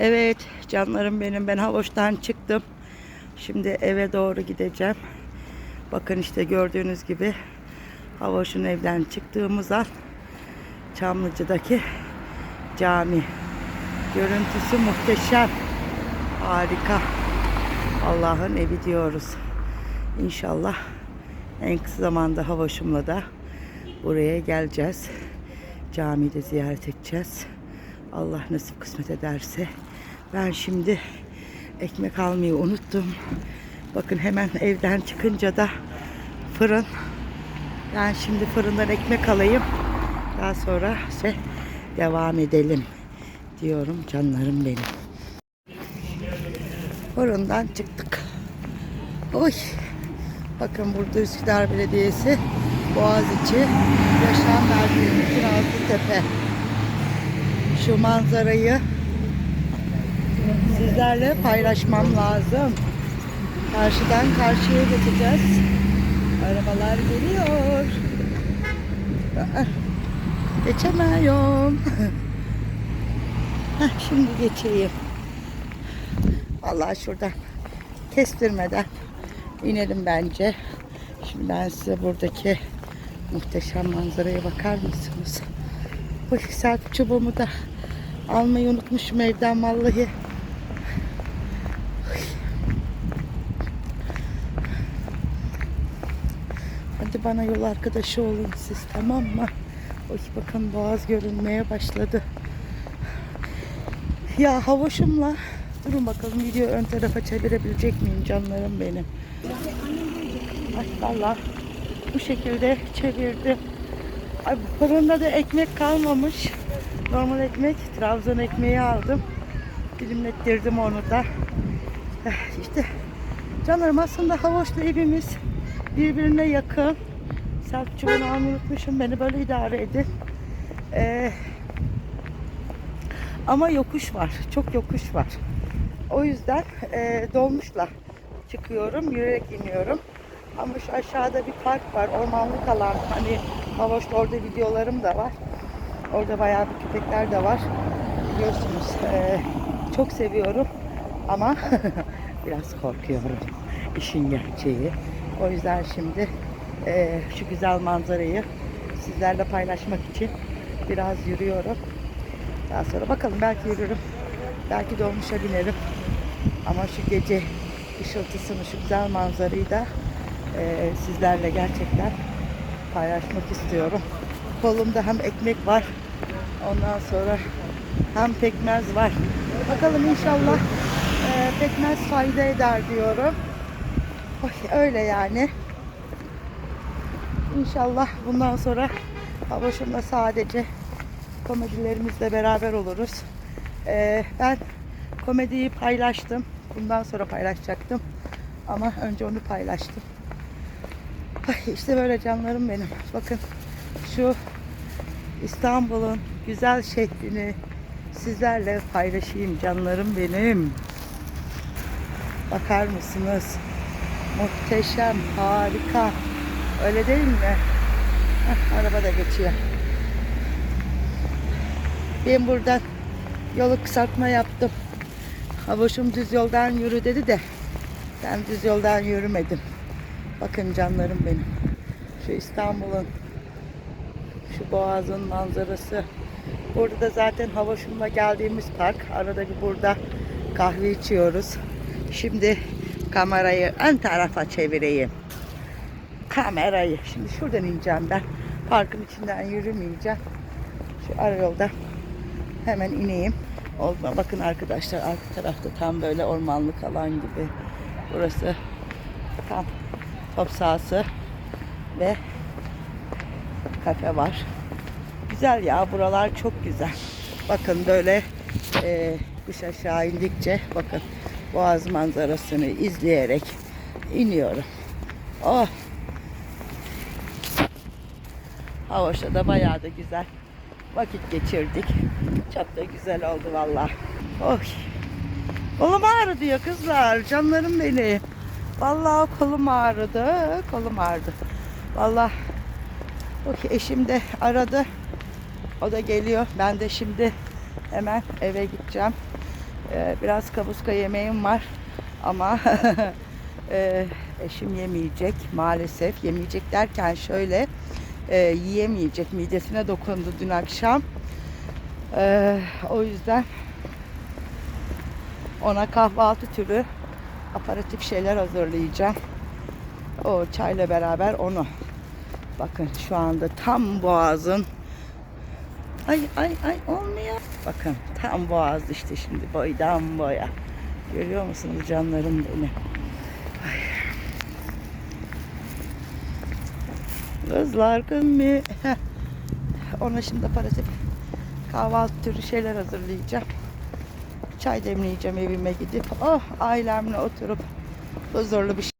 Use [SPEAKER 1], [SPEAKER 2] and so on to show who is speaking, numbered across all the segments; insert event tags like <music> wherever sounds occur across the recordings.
[SPEAKER 1] Evet canlarım benim ben Havoş'tan çıktım. Şimdi eve doğru gideceğim. Bakın işte gördüğünüz gibi Havoş'un evden çıktığımız an Çamlıca'daki cami. Görüntüsü muhteşem. Harika. Allah'ın evi diyoruz. İnşallah en kısa zamanda Havoş'umla da buraya geleceğiz. Camiyi de ziyaret edeceğiz. Allah nasip kısmet ederse. Ben şimdi ekmek almayı unuttum. Bakın hemen evden çıkınca da fırın. Ben şimdi fırından ekmek alayım. Daha sonra ise devam edelim diyorum canlarım benim. Fırından çıktık. Oy. Bakın burada Üsküdar Belediyesi Boğaziçi Yaşam Merkezi Tepe. Şu manzarayı sizlerle paylaşmam lazım. Karşıdan karşıya geçeceğiz. Arabalar geliyor. Aa, Geçemiyorum. <laughs> Şimdi geçeyim. Vallahi şuradan kestirmeden inelim bence. Şimdi ben size buradaki muhteşem manzaraya bakar mısınız? Oy, selfie çubuğumu da almayı unutmuşum evden vallahi. Bana yol arkadaşı olun siz tamam mı? Oy bakın boğaz görünmeye başladı. Ya havoşumla durun bakalım video ön tarafa çevirebilecek miyim canlarım benim. Ay valla bu şekilde çevirdim. Ay fırında da ekmek kalmamış. Normal ekmek, Trabzon ekmeği aldım. Dilimlettirdim onu da. Eh, İşte canlarım aslında Havoş'la evimiz birbirine yakın. Selçuk'un almayı unutmuşum. Beni böyle idare edin. Ee, ama yokuş var. Çok yokuş var. O yüzden e, dolmuşla çıkıyorum. Yürüyerek iniyorum. Ama şu aşağıda bir park var. Ormanlık alan. Hani Havoş'ta orada videolarım da var. Orada bayağı bir köpekler de var. Biliyorsunuz e, çok seviyorum. Ama <laughs> biraz korkuyorum. İşin gerçeği. O yüzden şimdi e, şu güzel manzarayı sizlerle paylaşmak için biraz yürüyorum. Daha sonra bakalım belki yürürüm. Belki dolmuşa binerim. Ama şu gece ışıltısını, şu güzel manzarayı da e, sizlerle gerçekten paylaşmak istiyorum. Kolumda hem ekmek var. Ondan sonra hem pekmez var. Bakalım inşallah e, pekmez fayda eder diyorum. Oy, öyle yani. İnşallah bundan sonra Havaşım'la sadece komedilerimizle beraber oluruz. Ee, ben komediyi paylaştım. Bundan sonra paylaşacaktım. Ama önce onu paylaştım. Ay, işte böyle canlarım benim. Bakın şu İstanbul'un güzel şehrini sizlerle paylaşayım canlarım benim. Bakar mısınız? Muhteşem, harika. Öyle değil mi? Heh, araba da geçiyor. Ben buradan yolu kısaltma yaptım. Havoşum düz yoldan yürü dedi de ben düz yoldan yürümedim. Bakın canlarım benim. Şu İstanbul'un şu boğazın manzarası. Burada da zaten Havoşum'la geldiğimiz park. Arada bir burada kahve içiyoruz. Şimdi kamerayı ön tarafa çevireyim. Kamerayı. Şimdi şuradan ineceğim ben. Parkın içinden yürümeyeceğim. Şu ara yolda hemen ineyim. Olma. Bakın arkadaşlar arka tarafta tam böyle ormanlık alan gibi. Burası tam top sahası ve kafe var. Güzel ya buralar çok güzel. Bakın böyle e, kuş aşağı indikçe bakın boğaz manzarasını izleyerek iniyorum. Oh. Havaşta da bayağı da güzel vakit geçirdik. Çok da güzel oldu valla. Oy. Kolum ağrıdı ya kızlar. Canlarım benim. Vallahi kolum ağrıdı. Kolum ağrıdı. Vallahi Oy, eşim de aradı. O da geliyor. Ben de şimdi hemen eve gideceğim. Ee, biraz kabuska yemeğim var ama <laughs> e, eşim yemeyecek maalesef. Yemeyecek derken şöyle e, yiyemeyecek. Midesine dokundu dün akşam. Ee, o yüzden ona kahvaltı türü aparatif şeyler hazırlayacağım. O çayla beraber onu. Bakın şu anda tam boğazın Ay ay ay olmuyor. Bakın tam boğaz işte şimdi boydan boya. Görüyor musunuz canlarım benim? Kızlar kımmi. Heh. <laughs> Ona şimdi aparatif kahvaltı türü şeyler hazırlayacağım. Çay demleyeceğim evime gidip. Oh ailemle oturup huzurlu bir şey.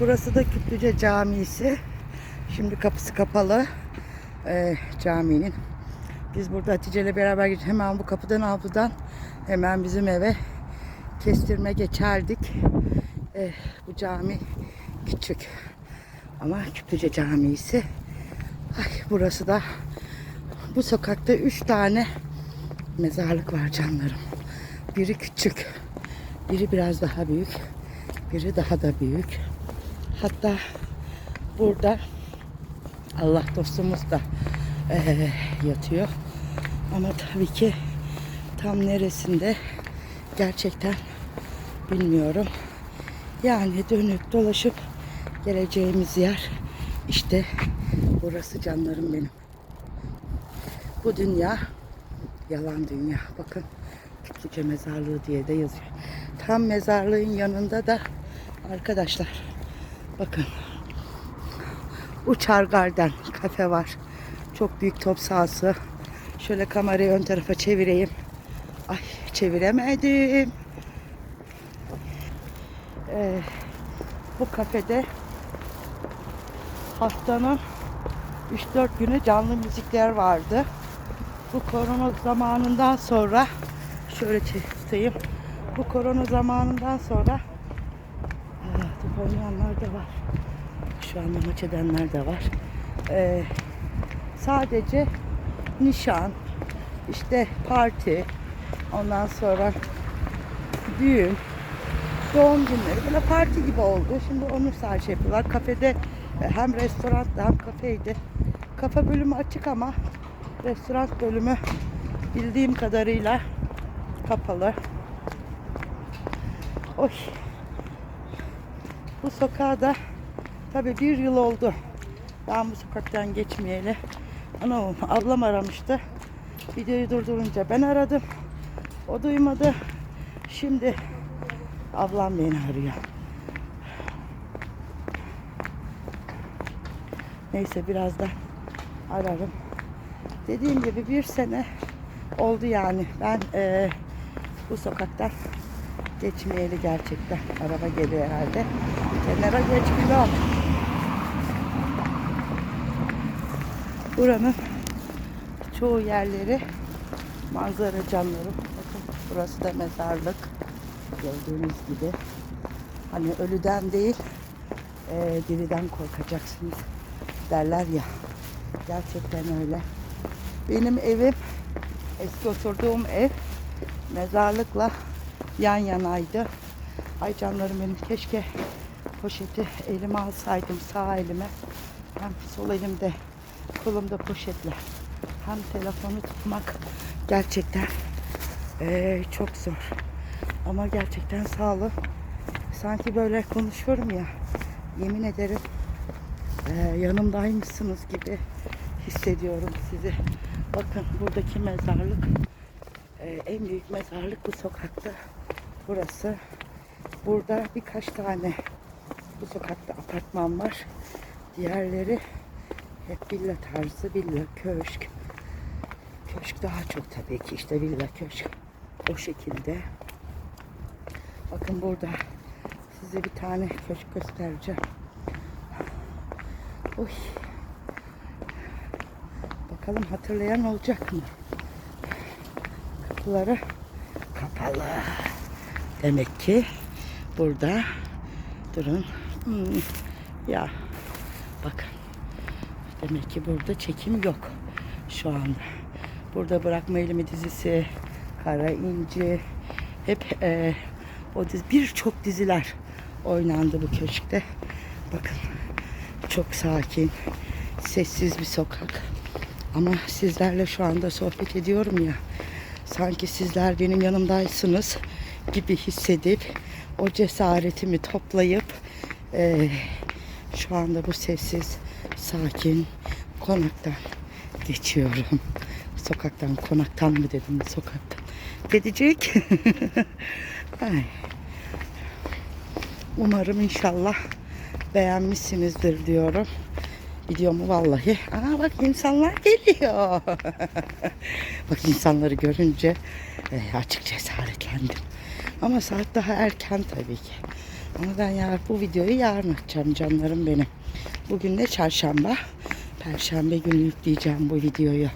[SPEAKER 1] Burası da Küplüce Camisi. Şimdi kapısı kapalı e, caminin. Biz burada Hatice ile beraber gidip hemen bu kapıdan avludan hemen bizim eve kestirme geçerdik. E, bu cami küçük. Ama Küplüce Camisi. Ay, burası da bu sokakta üç tane mezarlık var canlarım. Biri küçük. Biri biraz daha büyük. Biri daha da büyük. Hatta burada Allah dostumuz da eee, yatıyor. Ama tabii ki tam neresinde gerçekten bilmiyorum. Yani dönüp dolaşıp geleceğimiz yer işte burası canlarım benim. Bu dünya yalan dünya. Bakın Küçükçe mezarlığı diye de yazıyor. Tam mezarlığın yanında da arkadaşlar bakın Uçar Garden kafe var. Çok büyük top sahası. Şöyle kamerayı ön tarafa çevireyim. Ay çeviremedim. Ee, bu kafede haftanın 3-4 günü canlı müzikler vardı. Bu korona zamanından sonra şöyle tutayım. Bu korona zamanından sonra top oynayanlar da var. Şu anda maç edenler de var. Ee, sadece nişan, işte parti, ondan sonra düğün, doğum günleri böyle parti gibi oldu. Şimdi onu sadece yapıyorlar. Kafede hem restoran hem kafeydi. Kafe bölümü açık ama restoran bölümü bildiğim kadarıyla kapalı. Oy. Bu sokağa da tabii bir yıl oldu. Ben bu sokaktan geçmeyeli. Ana ablam aramıştı. Videoyu durdurunca ben aradım. O duymadı. Şimdi ablam beni arıyor. Neyse birazdan ararım. Dediğim gibi bir sene oldu yani. Ben eee, bu sokaktan geçmeyeli gerçekten. Araba geliyor herhalde. Kenara geç pilot. Buranın çoğu yerleri manzara canları. Bakın burası da mezarlık. Gördüğünüz gibi. Hani ölüden değil, eee diriden korkacaksınız derler ya. Gerçekten öyle. Benim evim, eski oturduğum ev mezarlıkla yan yanaydı. Ay canlarım benim keşke poşeti elime alsaydım sağ elime. Hem sol elimde kolumda poşetler. Hem telefonu tutmak gerçekten eee, çok zor. Ama gerçekten sağ olun. Sanki böyle konuşuyorum ya. Yemin ederim eee, yanımdaymışsınız gibi hissediyorum sizi. Bakın buradaki mezarlık eee, en büyük mezarlık bu sokakta. Burası. Burada birkaç tane bu sokakta apartman var. Diğerleri hep villa tarzı, villa, köşk. Köşk daha çok tabii ki işte villa, köşk. O şekilde. Bakın burada size bir tane köşk göstereceğim. Oy. Bakalım hatırlayan olacak mı? Kapıları kapalı. Demek ki burada durun. Hmm, ya bakın. Demek ki burada çekim yok şu anda. Burada Bırakma Elimi dizisi Kara İnci. Hep e, o dizi, birçok diziler oynandı bu köşkte. Bakın çok sakin, sessiz bir sokak. Ama sizlerle şu anda sohbet ediyorum ya. Sanki sizler benim yanımdaysınız gibi hissedip o cesaretimi toplayıp eee, şu anda bu sessiz, sakin konaktan geçiyorum. Sokaktan, konaktan mı dedim, sokaktan. Dedicik. <laughs> Umarım inşallah beğenmişsinizdir diyorum. Videomu vallahi. Aa bak insanlar geliyor. <laughs> bak insanları görünce e, açık cesaretlendim. Ama saat daha erken tabii ki. Ama ben yarın bu videoyu yarın atacağım canlarım benim. Bugün ne çarşamba. Perşembe günü yükleyeceğim bu videoyu.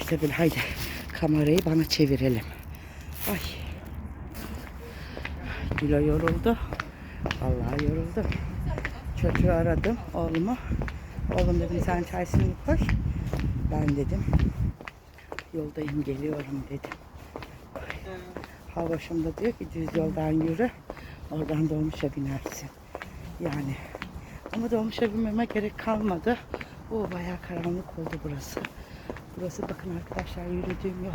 [SPEAKER 1] İşte böyle haydi kamerayı bana çevirelim. Ay. Gilo yoruldu. Vallahi yoruldu. Çocuğu aradım oğlumu. Oğlum dedim sen çaysını koş. Ben dedim yoldayım geliyorum dedim. Havaşım da diyor ki düz yoldan yürü. Oradan dolmuşa binersin. Yani. Ama dolmuşa binmeme gerek kalmadı. O bayağı karanlık oldu burası. Burası bakın arkadaşlar yürüdüğüm yol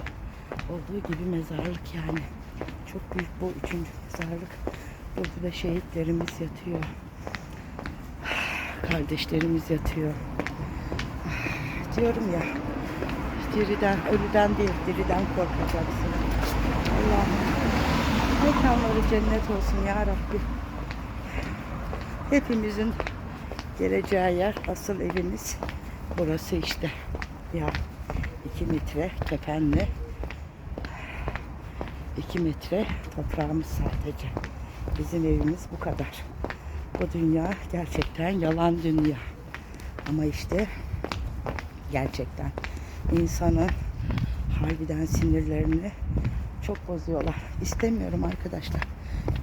[SPEAKER 1] olduğu gibi mezarlık yani. Çok büyük bu üçüncü mezarlık. Burada da şehitlerimiz yatıyor. Kardeşlerimiz yatıyor. Diyorum ya diriden, ölüden değil diriden korkacaksın. Allah'ım mekanları cennet olsun ya Rabbi. Hepimizin geleceği yer asıl evimiz burası işte. Ya iki metre kefenli 2 metre toprağımız sadece. Bizim evimiz bu kadar. Bu dünya gerçekten yalan dünya. Ama işte gerçekten insanın harbiden sinirlerini çok bozuyorlar. İstemiyorum arkadaşlar.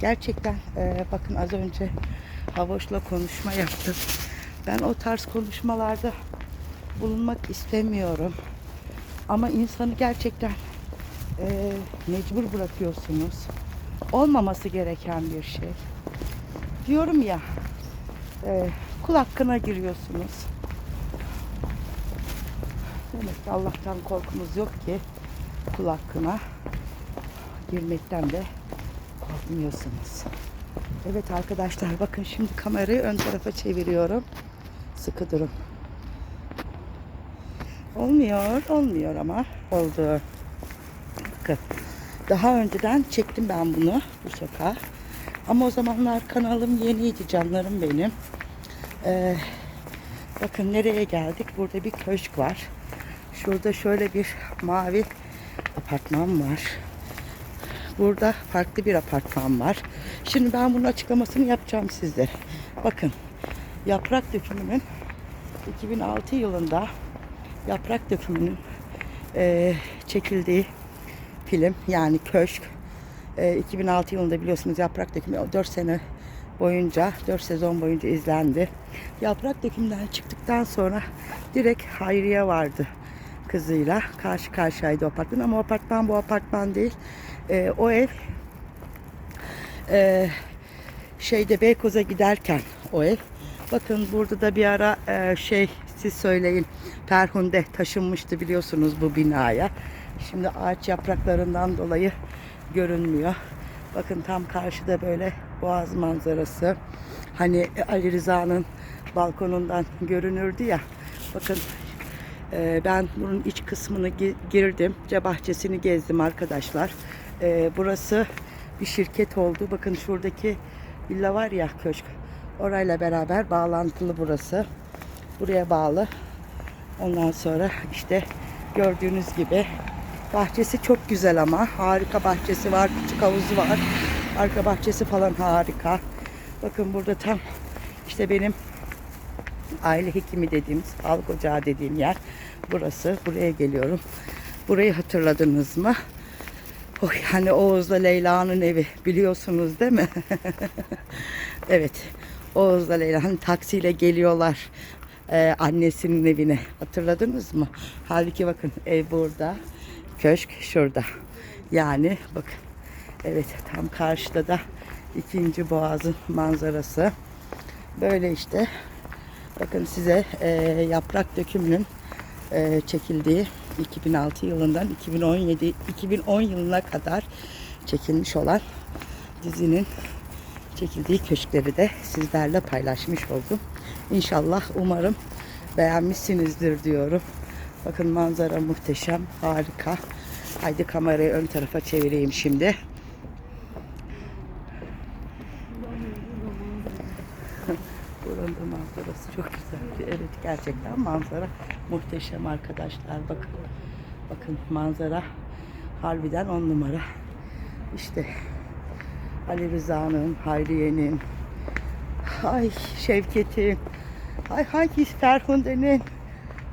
[SPEAKER 1] Gerçekten e, bakın az önce Havoş'la konuşma yaptık. Ben o tarz konuşmalarda bulunmak istemiyorum. Ama insanı gerçekten e, mecbur bırakıyorsunuz. Olmaması gereken bir şey. Diyorum ya, e, kul hakkına giriyorsunuz. Demek ki Allah'tan korkumuz yok ki kul hakkına girmekten de korkmuyorsunuz. Evet arkadaşlar bakın şimdi kamerayı ön tarafa çeviriyorum. Sıkı durun. Olmuyor, olmuyor ama oldu. Bakın daha önceden çektim ben bunu bu sokağa. Ama o zamanlar kanalım yeniydi canlarım benim. Ee, bakın nereye geldik? Burada bir köşk var. Şurada şöyle bir mavi apartman var. Burada farklı bir apartman var. Şimdi ben bunun açıklamasını yapacağım sizlere. Bakın yaprak dökümünün 2006 yılında yaprak dökümünün eee, çekildiği film yani Köşk eee, 2006 yılında biliyorsunuz yaprak dökümü 4 sene boyunca 4 sezon boyunca izlendi. Yaprak dökümünden çıktıktan sonra direkt Hayriye vardı kızıyla. Karşı karşıyaydı o apartman ama o apartman bu apartman değil. Eee, o ev eee, şeyde Beykoz'a giderken o ev. Bakın burada da bir ara eee, şey siz söyleyin Ferhunde taşınmıştı biliyorsunuz bu binaya. Şimdi ağaç yapraklarından dolayı görünmüyor. Bakın tam karşıda böyle boğaz manzarası. Hani Ali Rıza'nın balkonundan görünürdü ya. Bakın ee, ben bunun iç kısmını gi- girdim. Bahçesini gezdim arkadaşlar. Ee, burası bir şirket oldu. Bakın şuradaki villa var ya köşk. Orayla beraber bağlantılı burası. Buraya bağlı. Ondan sonra işte gördüğünüz gibi bahçesi çok güzel ama harika bahçesi var. Küçük havuzu var. Arka bahçesi falan harika. Bakın burada tam işte benim aile hekimi dediğimiz, sağlık ocağı dediğim yer burası. Buraya geliyorum. Burayı hatırladınız mı? Oh, yani Oğuz'la Leyla'nın evi biliyorsunuz değil mi? <laughs> evet. Oğuz'la Leyla hani taksiyle geliyorlar e, annesinin evine. Hatırladınız mı? Halbuki bakın ev burada. Köşk şurada. Yani bak evet tam karşıda da ikinci boğazın manzarası. Böyle işte bakın size e, yaprak dökümünün e, çekildiği 2006 yılından 2017 2010 yılına kadar çekilmiş olan dizinin çekildiği köşkleri de sizlerle paylaşmış oldum. İnşallah umarım beğenmişsinizdir diyorum. Bakın manzara muhteşem, harika. Haydi kamerayı ön tarafa çevireyim şimdi. <laughs> Buranın da manzarası çok güzel. Evet gerçekten manzara muhteşem arkadaşlar. Bakın. Bakın manzara harbiden on numara. İşte Ali Rıza'nın, Hayriye'nin, ay Şevket'in, ay hangi Ferhunde'nin,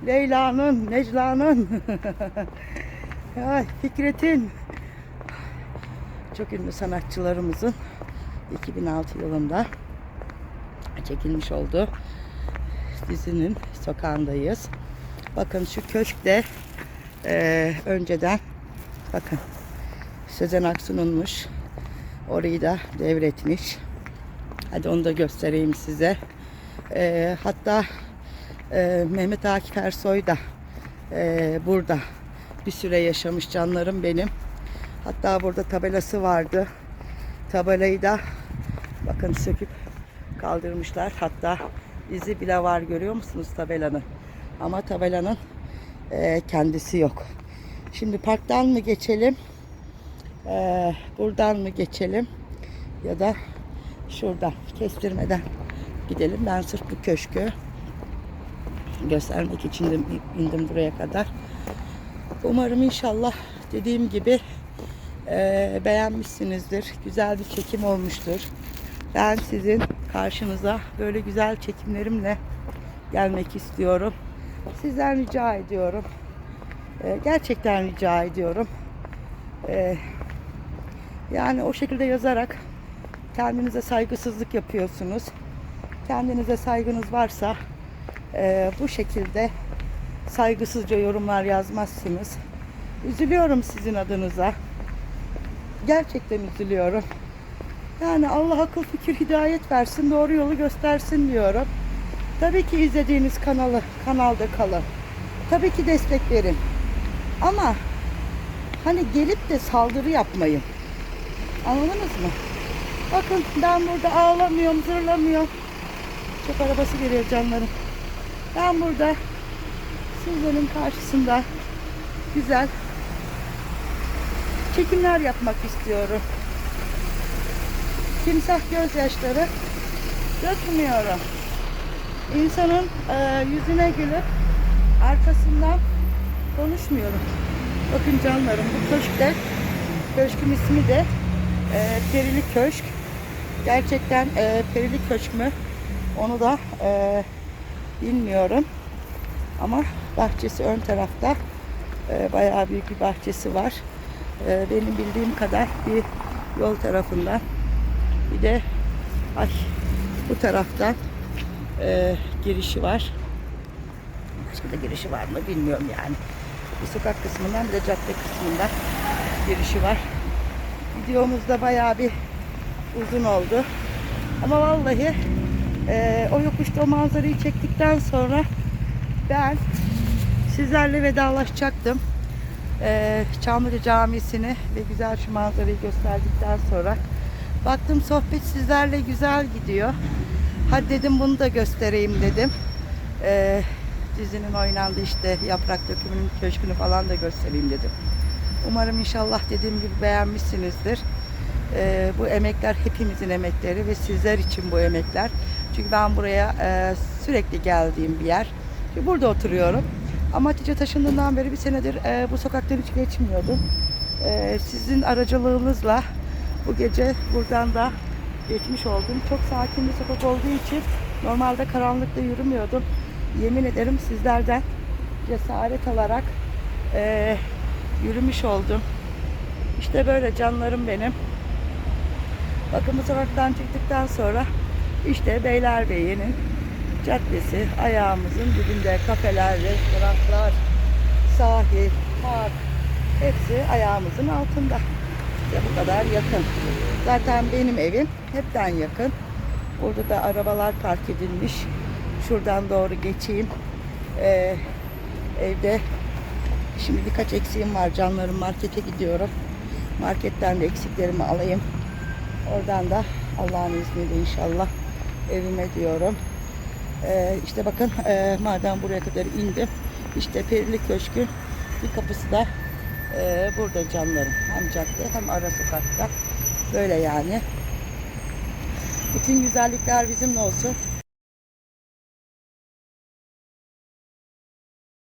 [SPEAKER 1] Leyla'nın, Necla'nın, <laughs> Fikret'in, çok ünlü sanatçılarımızın 2006 yılında çekilmiş olduğu dizinin sokağındayız. Bakın şu köşkte eee, önceden bakın Sezen Aksu'nunmuş. Orayı da devretmiş. Hadi onu da göstereyim size. Eee, hatta eee, Mehmet Akif Ersoy da eee, burada bir süre yaşamış canlarım benim. Hatta burada tabelası vardı. Tabelayı da bakın söküp kaldırmışlar. Hatta izi bile var görüyor musunuz tabelanın? Ama tabelanın eee, kendisi yok. Şimdi parktan mı geçelim? Eee, buradan mı geçelim? Ya da şuradan kestirmeden gidelim. Ben sırf bu köşkü göstermek için de indim buraya kadar. Umarım inşallah dediğim gibi eee, beğenmişsinizdir. Güzel bir çekim olmuştur. Ben sizin karşınıza böyle güzel çekimlerimle gelmek istiyorum. Sizden rica ediyorum. Eee, gerçekten rica ediyorum. Eee, yani o şekilde yazarak kendinize saygısızlık yapıyorsunuz. Kendinize saygınız varsa eee, bu şekilde saygısızca yorumlar yazmazsınız. Üzülüyorum sizin adınıza. Gerçekten üzülüyorum. Yani Allah akıl fikir hidayet versin, doğru yolu göstersin diyorum. Tabii ki izlediğiniz kanalı kanalda kalın. Tabii ki destek verin. Ama hani gelip de saldırı yapmayın. Anladınız mı? Bakın ben burada ağlamıyorum, zırlamıyorum. Çok arabası geliyor canlarım. Ben burada sizlerin karşısında güzel çekimler yapmak istiyorum. Timsah gözyaşları dökmüyorum. İnsanın e, yüzüne gülüp arkasından konuşmuyorum. Bakın canlarım bu köşkte köşkün ismi de e, Perili Köşk. Gerçekten e, Perili Köşk mü? Onu da e, bilmiyorum. Ama bahçesi ön tarafta. E, bayağı büyük bir bahçesi var. E, benim bildiğim kadar bir yol tarafından bir de ay bu taraftan e, girişi var. Başka da girişi var mı bilmiyorum yani. Bir sokak kısmından bir de cadde kısmından girişi var. Videomuzda bayağı bir uzun oldu. Ama vallahi e, o yokuşta o manzarayı çektikten sonra ben sizlerle vedalaşacaktım. E, Çamlıca Camisi'ni ve güzel şu manzarayı gösterdikten sonra baktım sohbet sizlerle güzel gidiyor. Hadi dedim bunu da göstereyim dedim. E, dizinin oynandı işte yaprak dökümünün köşkünü falan da göstereyim dedim. Umarım inşallah dediğim gibi beğenmişsinizdir. Ee, bu emekler hepimizin emekleri ve sizler için bu emekler. Çünkü ben buraya e, sürekli geldiğim bir yer. Çünkü burada oturuyorum. Ama Hatice taşındığından beri bir senedir e, bu sokaktan hiç geçmiyordum. E, sizin aracılığınızla bu gece buradan da geçmiş oldum. Çok sakin bir sokak olduğu için normalde karanlıkta yürümüyordum. Yemin ederim sizlerden cesaret alarak e, yürümüş oldum. İşte böyle canlarım benim. Bakın bu sokaktan çıktıktan sonra işte Beylerbeyi'nin caddesi ayağımızın dibinde kafeler, restoranlar, sahil, park, Hepsi ayağımızın altında. İşte bu kadar yakın. Zaten benim evim hepten yakın. Burada da arabalar park edilmiş. Şuradan doğru geçeyim. Ee, evde şimdi birkaç eksiğim var. Canlarım markete gidiyorum. Marketten de eksiklerimi alayım. Oradan da Allah'ın izniyle inşallah evime diyorum. Ee, işte bakın ee, madem buraya kadar indim. İşte Perili Köşkü bir kapısı da ee, burada canlarım. Hem cadde hem ara sokakta. Böyle yani. Bütün güzellikler bizimle olsun.